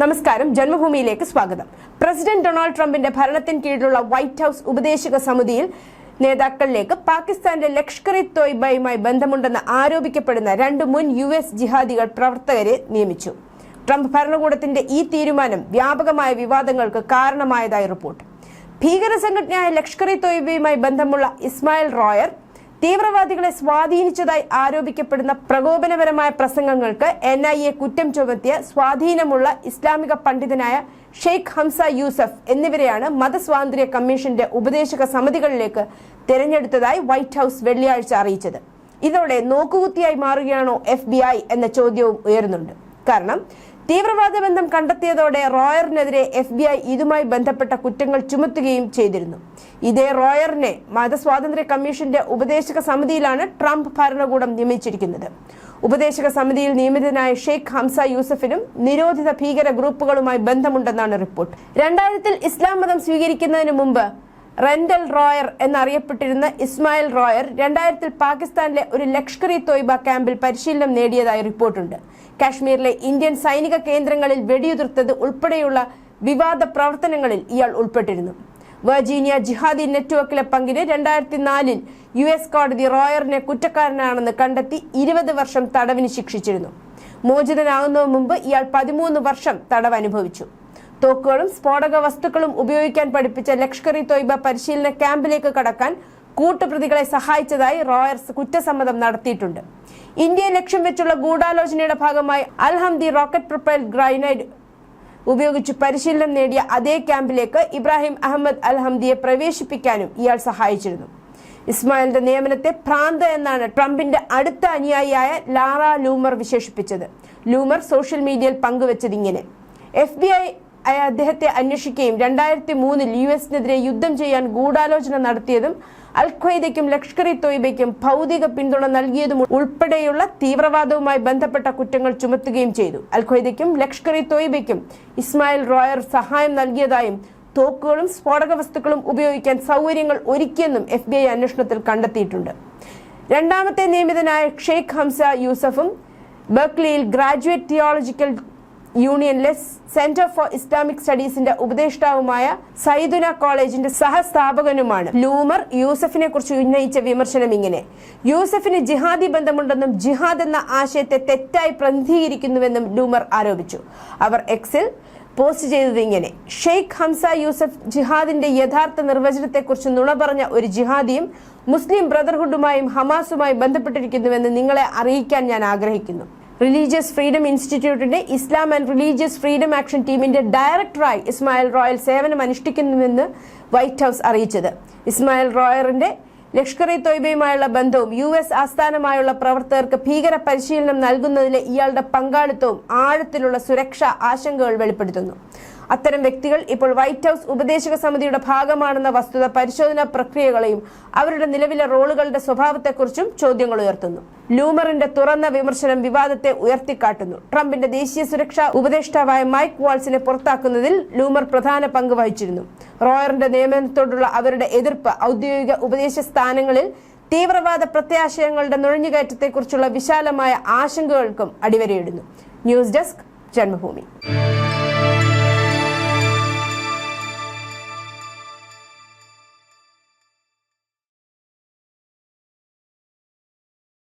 നമസ്കാരം. ജന്മഭൂമിയിലേക്ക് സ്വാഗതം. President Donald ട്രംപിന്റെ ഭരണത്തിന് കീഴിലുള്ള വൈറ്റ് ഹൌസ് ഉപദേശക സമിതിയിൽ നേതാക്കളിലേക്ക് പാകിസ്ഥാന്റെ ലഷ്കർ ഇ തോയ്ബയുമായി ബന്ധമുണ്ടെന്ന് ആരോപിക്കപ്പെടുന്ന രണ്ട് മുൻ യു എസ് ജിഹാദികൾ പ്രവർത്തകരെ നിയമിച്ചു. ട്രംപ് ഭരണകൂടത്തിന്റെ ഈ തീരുമാനം വ്യാപകമായ വിവാദങ്ങൾക്ക് കാരണമായതായി റിപ്പോർട്ട്. ഭീകര സംഘടനയായ ലഷ്കർ ഇ തോയ്ബയുമായി ബന്ധമുള്ള ഇസ്മായിൽ റോയർ തീവ്രവാദികളെ സ്വാധീനിച്ചതായി ആരോപിക്കപ്പെടുന്ന പ്രകോപനപരമായ പ്രസംഗങ്ങൾക്ക് എൻ ഐ എ കുറ്റം ചുമത്തിയ സ്വാധീനമുള്ള ഇസ്ലാമിക പണ്ഡിതനായ ഷെയ്ഖ് ഹംസ യൂസഫ് എന്നിവരെയാണ് മതസ്വാതന്ത്ര്യ കമ്മീഷന്റെ ഉപദേശക സമിതികളിലേക്ക് തിരഞ്ഞെടുത്തതായി വൈറ്റ് ഹൌസ് വെള്ളിയാഴ്ച അറിയിച്ചത്. ഇതോടെ നോക്കുകുത്തിയായി മാറുകയാണോ എഫ് എന്ന ചോദ്യവും ഉയരുന്നുണ്ട്. കാരണം തീവ്രവാദ ബന്ധം കണ്ടെത്തിയതോടെ റോയറിനെതിരെ എഫ് ബി ഐ ഇതുമായി ബന്ധപ്പെട്ട കുറ്റങ്ങൾ ചുമത്തുകയും ചെയ്തിരുന്നു. ഇതേ റോയറിനെ മതസ്വാതന്ത്ര്യ കമ്മീഷന്റെ ഉപദേശക സമിതിയിലാണ് ട്രംപ് ഭരണകൂടം നിയമിച്ചിരിക്കുന്നത്. ഉപദേശക സമിതിയിൽ നിയമിതനായ ഷെയ്ഖ് ഹംസ യൂസഫിനും നിരോധിത ഭീകര ഗ്രൂപ്പുകളുമായി ബന്ധമുണ്ടെന്നാണ് റിപ്പോർട്ട്. രണ്ടായിരത്തിൽ ഇസ്ലാം മതം സ്വീകരിക്കുന്നതിന് മുമ്പ് റെൻഡൽ റോയർ എന്നറിയപ്പെട്ടിരുന്ന ഇസ്മായിൽ റോയർ രണ്ടായിരത്തിൽ പാകിസ്ഥാനിലെ ഒരു ലഷ്കർ ഇ തോയ്ബ ക്യാമ്പിൽ പരിശീലനം നേടിയതായി റിപ്പോർട്ടുണ്ട്. കാശ്മീരിലെ ഇന്ത്യൻ സൈനിക കേന്ദ്രങ്ങളിൽ വെടിയുതിർത്തത് ഉൾപ്പെടെയുള്ള വിവാദ പ്രവർത്തനങ്ങളിൽ ഇയാൾ ഉൾപ്പെട്ടിരുന്നു. വെർജീനിയ ജിഹാദി നെറ്റ്വർക്കിലെ പങ്കിന് രണ്ടായിരത്തി നാലിൽ യു എസ് കോടതി റോയറിനെ കുറ്റക്കാരനാണെന്ന് കണ്ടെത്തി ഇരുപത് വർഷം തടവിന് ശിക്ഷിച്ചിരുന്നു. മോചിതനാകുന്നതിന് മുമ്പ് ഇയാൾ പതിമൂന്ന് വർഷം തടവ് അനുഭവിച്ചു തോക്കുകളും സ്ഫോടക വസ്തുക്കളും ഉപയോഗിക്കാൻ പഠിപ്പിച്ച ലഷ്കർ ഇ തോയ്ബ പരിശീലന ക്യാമ്പിലേക്ക് കടക്കാൻ കൂട്ടുപ്രതികളെ സഹായിച്ചതായി റോയർസ് കുറ്റസമ്മതം നടത്തിയിട്ടുണ്ട്. ഇന്ത്യയെ ലക്ഷ്യം വെച്ചുള്ള ഗൂഢാലോചനയുടെ ഭാഗമായി അൽഹംദി റോക്കറ്റ് പ്രൊപ്പൈൽ ഗ്രൈനൈഡ് ഉപയോഗിച്ച് പരിശീലനം നേടിയ അതേ ക്യാമ്പിലേക്ക് ഇബ്രാഹിം അഹമ്മദ് അൽഹംദിയെ പ്രവേശിപ്പിക്കാനും ഇയാൾ സഹായിച്ചിരുന്നു. ഇസ്മായിലിന്റെ നിയമനത്തെ ഭ്രാന്ത് എന്നാണ് ട്രംപിന്റെ അടുത്ത അനുയായിയായ ലാറ ലൂമർ വിശേഷിപ്പിച്ചത്. ലൂമർ സോഷ്യൽ മീഡിയയിൽ പങ്കുവച്ചത് ഇങ്ങനെ എഫ് ബി ഐ അദ്ദേഹത്തെ അന്വേഷിക്കുകയും രണ്ടായിരത്തി മൂന്നിൽ യു എസിനെതിരെ യുദ്ധം ചെയ്യാൻ ഗൂഢാലോചന നടത്തിയതും അൽ ഖ്വയ്ദയ്ക്കും ലഷ്കർ ഇ തോയ്ബയ്ക്കും ഭൗതിക പിന്തുണ നൽകിയതും ഉൾപ്പെടെയുള്ള തീവ്രവാദവുമായി ബന്ധപ്പെട്ട കുറ്റങ്ങൾ ചുമത്തുകയും ചെയ്തു. അൽ ഖ്വയ്ദയ്ക്കും ലഷ്കർ ഇ തോയ്ബയ്ക്കും ഇസ്മായിൽ റോയർ സഹായം നൽകിയതായും തോക്കുകളും സ്ഫോടക വസ്തുക്കളും ഉപയോഗിക്കാൻ സൗകര്യങ്ങൾ ഒരുക്കിയെന്നും എഫ് ബി ഐ അന്വേഷണത്തിൽ കണ്ടെത്തിയിട്ടുണ്ട്. രണ്ടാമത്തെ നിയമിതനായ ഷെയ്ഖ് ഹംസ യൂസഫും ബർക്ലിയിൽ ഗ്രാജുവേറ്റ് തിയോളജിക്കൽ യൂണിയനിലെ സെന്റർ ഫോർ ഇസ്ലാമിക് സ്റ്റഡീസിന്റെ ഉപദേഷ്ടാവുമായ സൈദുന കോളേജിന്റെ സഹസ്ഥാപകനുമാണ് ലൂമർ യൂസഫിനെ കുറിച്ച് ഉന്നയിച്ച വിമർശനം ഇങ്ങനെ. യൂസഫിന് ജിഹാദി ബന്ധമുണ്ടെന്നും ജിഹാദ് എന്ന ആശയത്തെ തെറ്റായി പ്രതിനിധീകരിക്കുന്നുവെന്നും ലൂമർ ആരോപിച്ചു. അവർ എക്സിൽ പോസ്റ്റ് ചെയ്തത് ഇങ്ങനെ. ഷെയ്ഖ് ഹംസ യൂസഫ് ജിഹാദിന്റെ യഥാർത്ഥ നിർവചനത്തെക്കുറിച്ച് നുണ പറഞ്ഞ ഒരു ജിഹാദിയും മുസ്ലിം ബ്രദർഹുഡുമായും ഹമാസുമായും ബന്ധപ്പെട്ടിരിക്കുന്നുവെന്ന് നിങ്ങളെ അറിയിക്കാൻ ഞാൻ ആഗ്രഹിക്കുന്നു. റിലീജിയസ് ഫ്രീഡം ഇൻസ്റ്റിറ്റ്യൂട്ടിന്റെ Islam and Religious Freedom Action ടീമിന്റെ ഡയറക്ടറായി ഇസ്മായിൽ റോയൽ സേവനം അനുഷ്ഠിക്കുന്നുവെന്ന് വൈറ്റ് ഹൗസ് അറിയിച്ചത്. ഇസ്മായിൽ റോയറിന്റെ ലഷ്കർ ഇ തൊയ്ബയുമായുള്ള ബന്ധവും യു എസ് ആസ്ഥാനമായുള്ള പ്രവർത്തകർക്ക് ഭീകര പരിശീലനം നൽകുന്നതിലെ ഇയാളുടെ പങ്കാളിത്തവും ആഴത്തിലുള്ള സുരക്ഷാ ആശങ്കകൾ വെളിപ്പെടുത്തുന്നു. അത്തരം വ്യക്തികൾ ഇപ്പോൾ വൈറ്റ് ഹൌസ് ഉപദേശക സമിതിയുടെ ഭാഗമാണെന്ന വസ്തുത പരിശോധനാ പ്രക്രിയകളെയും അവരുടെ നിലവിലെ റോളുകളുടെ സ്വഭാവത്തെക്കുറിച്ചും ചോദ്യങ്ങൾ ഉയർത്തുന്നു. ലൂമറിന്റെ തുറന്ന വിമർശനം വിവാദത്തെ ഉയർത്തിക്കാട്ടുന്നു. ട്രംപിന്റെ ദേശീയ സുരക്ഷാ ഉപദേഷ്ടാവായ മൈക്ക് വാൾസിനെ പുറത്താക്കുന്നതിൽ ലൂമർ പ്രധാന പങ്ക് വഹിച്ചിരുന്നു. റോയറിന്റെ നിയമനത്തോടുള്ള അവരുടെ എതിർപ്പ് ഔദ്യോഗിക ഉപദേശ സ്ഥാനങ്ങളിൽ തീവ്രവാദ പ്രത്യാശയങ്ങളുടെ നുഴഞ്ഞുകയറ്റത്തെക്കുറിച്ചുള്ള വിശാലമായ ആശങ്കകൾക്കും അടിവരയിടുന്നു. News desk Janmabhumi.